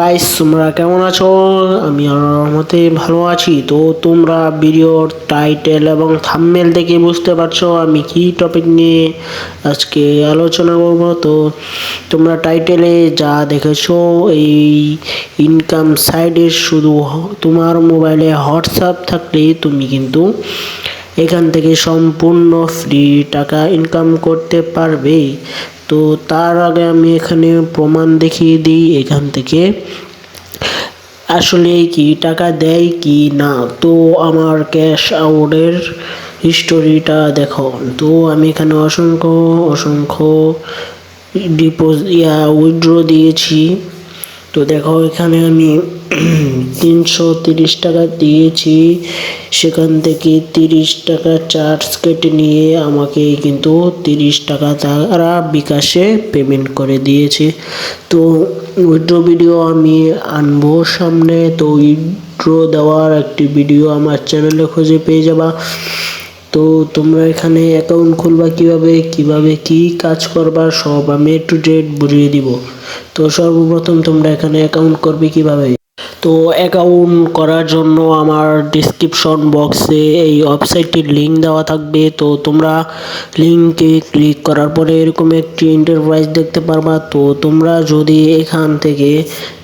Guys তোমরা কেমন আছো? আমি আল্লাহর রহমতে ভালো আছি। তো তোমরা ভিডিওর টাইটেল এবং থাম্বনেল দেখে বুঝতে পারছ আমি কি টপিক নিয়ে আজকে আলোচনা করব। তো তোমরা টাইটেলে যা দেখেছ, এই ইনকাম সাইডে শুধু তোমার মোবাইলে হোয়াটসঅ্যাপ থাকলে তুমি কিন্তু এখান থেকে সম্পূর্ণ ফ্রি টাকা ইনকাম করতে পারবে। তো তার আগে আমি এখানে প্রমাণ দেখিয়ে দিই এখান থেকে। আসলে কি টাকা দেয় কি না? তো আমার ক্যাশ আউটের হিস্টোরিটা দেখো। তো আমি এখানে অসংখ্য অসংখ্য ডিপোজ ইয়া উইড্রো দিয়েছি। তো দেখো, এখানে আমি তিনশো তিরিশ টাকা দিয়েছি। সেখান থেকে তিরিশ টাকা চার্জ কেটে নিয়ে আমাকে কিন্তু তিরিশ টাকা তারা বিকাশে পেমেন্ট করে দিয়েছে। তো উইথড্র ভিডিও আমি আনব সামনে। তো উইথড্র দেওয়ার একটি ভিডিও আমার চ্যানেলে খুঁজে পেয়ে যাবা। তো তোমরা এখানে অ্যাকাউন্ট খুলবা কীভাবে কীভাবে কি কাজ করবা, সব আমি একটু ডেট বুঝিয়ে দিব। তো সর্বপ্রথম তোমরা এখানে অ্যাকাউন্ট করবে কীভাবে? তো অ্যাকাউন্ট করার জন্য আমার ডিসক্রিপশন বক্সে এই ওয়েবসাইটটির লিংক দেওয়া থাকবে। তো তোমরা লিংকে ক্লিক করার পরে এরকম একটি এন্টারপ্রাইজ দেখতে পারবা। তো তোমরা যদি এখান থেকে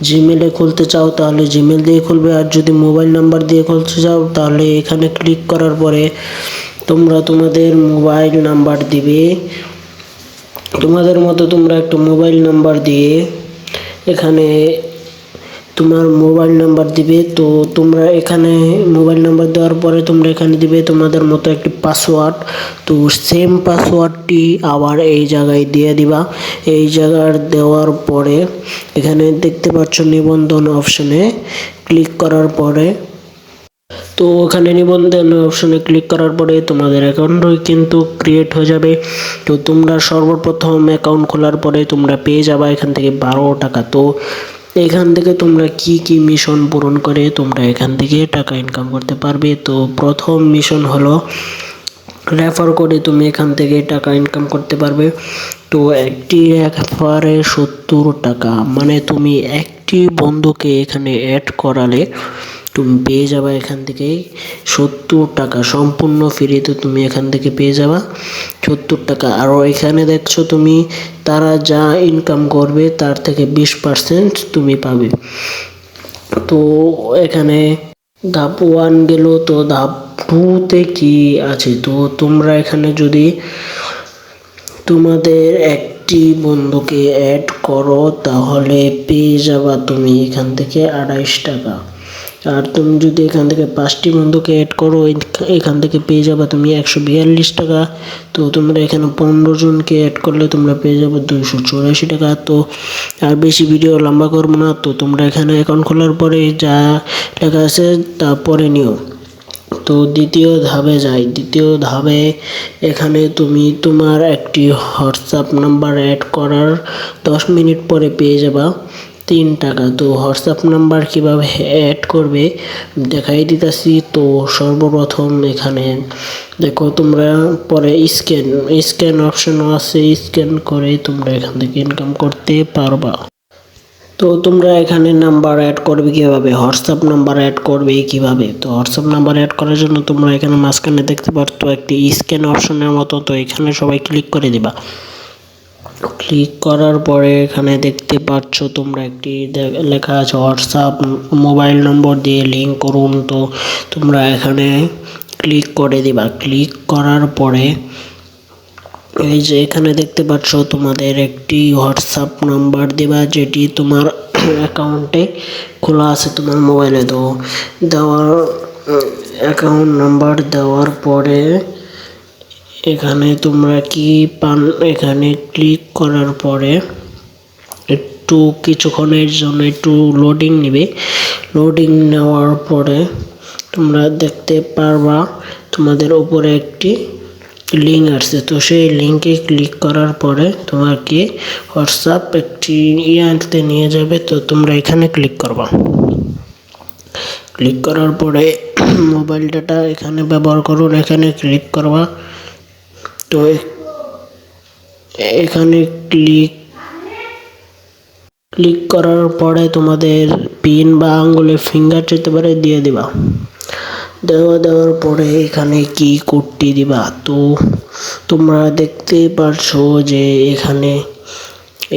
জিমেলে খুলতে চাও, তাহলে জিমেল দিয়ে খুলবে। আর যদি মোবাইল নাম্বার দিয়ে খুলতে চাও, তাহলে এখানে ক্লিক করার পরে তোমরা তোমাদের মোবাইল নাম্বার দিবে। তোমাদের মতো তোমরা একটা মোবাইল নাম্বার দিয়ে এখানে তোমার মোবাইল নাম্বার দিবে। তো তোমরা এখানে মোবাইল নাম্বার দেওয়ার পরে তোমরা এখানে দিবে তোমাদের মতো একটি পাসওয়ার্ড। তো সেম পাসওয়ার্ডটি আবার এই জায়গায় দিয়ে দিবা। এই জায়গার দেওয়ার পরে এখানে দেখতে পাচ্ছ নিবন্ধন অপশনে ক্লিক করার পরে তো ওখানে নিবন্ধন অপশনে ক্লিক করার পরে তোমাদের অ্যাকাউন্ট কিন্তু ক্রিয়েট হয়ে যাবে। তো তোমরা সর্বপ্রথম অ্যাকাউন্ট খোলার পরে তোমরা পেয়ে যাবা এখান থেকে বারো টাকা। তো এখান থেকে তোমরা কি কি মিশন পূরণ করে তোমরা এখান থেকে টাকা ইনকাম করতে পারবে। তো প্রথম মিশন হলো রেফার করে তুমি এখান থেকে টাকা ইনকাম করতে পারবে। তো একটি রেফারে সত্তর টাকা। মানে তুমি একটি বন্ধুকে এখানে অ্যাড করালে তুমি পেয়ে যাবা এখান থেকে সত্তর টাকা সম্পূর্ণ ফ্রিতে তুমি এখান থেকে পেয়ে যাবা। সত্তর টাকা। আর এখানে দেখছ তুমি, তারা যা ইনকাম করবে তার থেকে বিশ পার্সেন্ট তুমি পাবে। তো এখানে ধাপ ওয়ান গেল, তো ধাপ টুতে কি আছে? তো তোমরা এখানে যদি তোমাদের একটি বন্ধুকে অ্যাড করো, তাহলে পেয়ে যাবা তুমি এখান থেকে আড়াইশ টাকা। আর তুমি যদি এখান থেকে পাঁচটি বন্ধুকে অ্যাড করো এখান থেকে পেয়ে যাবা তুমি একশো বিয়াল্লিশ টাকা। তো তোমরা এখানে পনেরো জনকে অ্যাড করলে তোমরা পেয়ে যাবে দুইশো চৌরাশি টাকা। তো আর বেশি ভিডিও লম্বা করব না। তো তোমরা এখানে অ্যাকাউন্ট খোলার পরে যা টাকা আছে তা পরে নিও। তো দ্বিতীয় ধাপে যাই। দ্বিতীয় ধাপে এখানে তুমি তোমার একটি হোয়াটসঅ্যাপ নাম্বার অ্যাড করার দশ মিনিট পরে পেয়ে যাবা। তিন টাকা। তো হোয়াটসঅ্যাপ নাম্বার কীভাবে অ্যাড করবে? দেখাই দিতেছি। তো সর্বপ্রথম এখানে দেখো, তোমরা পরে স্ক্যান স্ক্যান অপশনও আছে স্ক্যান করে তোমরা এখান থেকে ইনকাম করতে পারবা। তো তোমরা এখানে নাম্বার অ্যাড করবে কীভাবে? হোয়াটসঅ্যাপ নাম্বার অ্যাড করবে কীভাবে? তো হোয়াটসঅ্যাপ নাম্বার অ্যাড করার জন্য তোমরা এখানে মাঝখানে দেখতে পারতো একটি স্ক্যান অপশনের মতো। তো এখানে সবাই ক্লিক করে দিবা। ক্লিক করার পরে এখানে দেখতে পাচ্ছ তোমরা একটি লেখা আছে হোয়াটসঅ্যাপ মোবাইল নম্বর দিয়ে লিঙ্ক করুন। তো তোমরা এখানে ক্লিক করে দিবা। ক্লিক করার পরে এই যে এখানে দেখতে পাচ্ছ তোমাদের একটি হোয়াটসঅ্যাপ নাম্বার দেবা, যেটি তোমার অ্যাকাউন্টে খোলা আছে তোমার মোবাইলে তো দেওয়ার অ্যাকাউন্ট নাম্বার দেওয়ার পরে এখানে তোমরা কি পান, এখানে ক্লিক করার পরে একটু কিছুক্ষণের জন্য একটু লোডিং নেবে। লোডিং নেওয়ার পরে তোমরা দেখতে পারবা তোমাদের উপরে একটি লিঙ্ক আসছে। তো সেই লিঙ্কে ক্লিক করার পরে তোমাকে হোয়াটসঅ্যাপ একটি ইয়াতে নিয়ে যাবে। তো তোমরা এখানে ক্লিক করবা। ক্লিক করার পরে মোবাইল ডাটা এখানে ব্যবহার করুন এখানে ক্লিক করবা। তো এখানে ক্লিক ক্লিক করার পরে তোমাদের পিন বা আঙ্গুলের ফিঙ্গার যেতে পারে, দিয়ে দিবা। দেওয়া দেওয়ার পরে এখানে কি কোডটি দিবা? তো তোমরা দেখতেই পারছ যে এখানে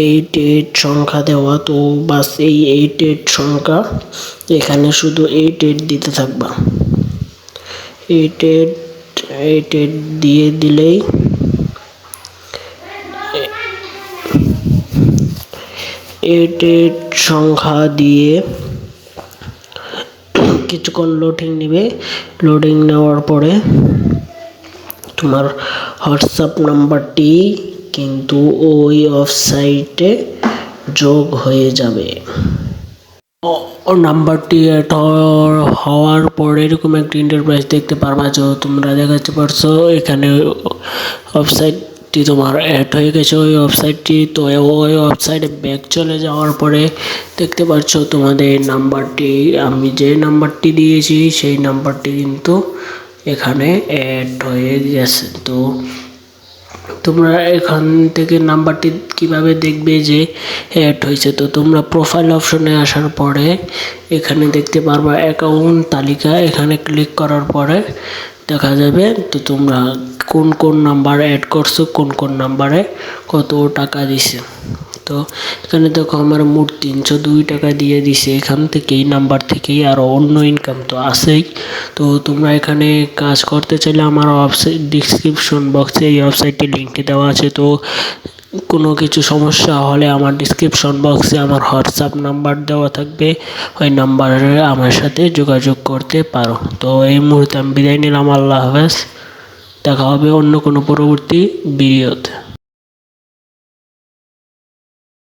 এইট এইট সংখ্যা দেওয়া, তো বাস এই এইট এইট সংখ্যা এখানে শুধু এইট এইট দিতে থাকবা। এইট এইট এইট এইট দিয়ে দিলেই এইট এইট সংখ্যা দিয়ে কিছুক্ষণ লোডিং নেবে। লোডিং নেওয়ার পরে তোমার হোয়াটসঅ্যাপ নাম্বারটি কিন্তু ওই ওয়েবসাইটে যোগ হয়ে যাবে। নাম্বারটি হওয়ার পরে এরকম একটা ইন্টারপ্রাইজ দেখতে পারবা যে তোমরা দেখাতে পারছ, এখানে ওয়েবসাইটটি তোমার অ্যাড হয়ে গেছে ওই ওয়েবসাইটটি তো ওই ওয়েবসাইটে ব্যাক চলে যাওয়ার পরে দেখতে পাচ্ছ তোমাদের নাম্বারটি, আমি যে নাম্বারটি দিয়েছি সেই নাম্বারটি কিন্তু এখানে অ্যাড হয়ে গেছে। তো তোমরা এখান থেকে নাম্বারটি কীভাবে দেখবে যে অ্যাড হয়েছে? তো তোমরা প্রোফাইল অপশনে আসার পরে এখানে দেখতে পারবা অ্যাকাউন্ট তালিকা। এখানে ক্লিক করার পরে দেখা যাবে, তো তোমরা কোন কোন নাম্বারে অ্যাড করছ, কোন কোন নাম্বারে কত টাকা দিছে। তো এখানে দেখো আমার মোট তিনশো দুই টাকা দিয়ে দিছে, এখান থেকে এই নাম্বার থেকেই আরও অন্য ইনকাম তো আসেই তো তোমরা এখানে কাজ করতে চাইলে আমার ওয়েবসাইট ডিসক্রিপশন বক্সে এই ওয়েবসাইটটি লিঙ্কে দেওয়া আছে, তো কোনো কিছু সমস্যা হলে আমার ডিসক্রিপশন বক্সে আমার হোয়াটসঅ্যাপ নাম্বার দেওয়া থাকবে। ওই নাম্বারে আমার সাথে যোগাযোগ করতে পারো। তো এই মুহূর্তে আমি বিদায় নিলাম। আল্লাহ হাফেজ। দেখা হবে অন্য কোনো পরবর্তী ভিডিওতে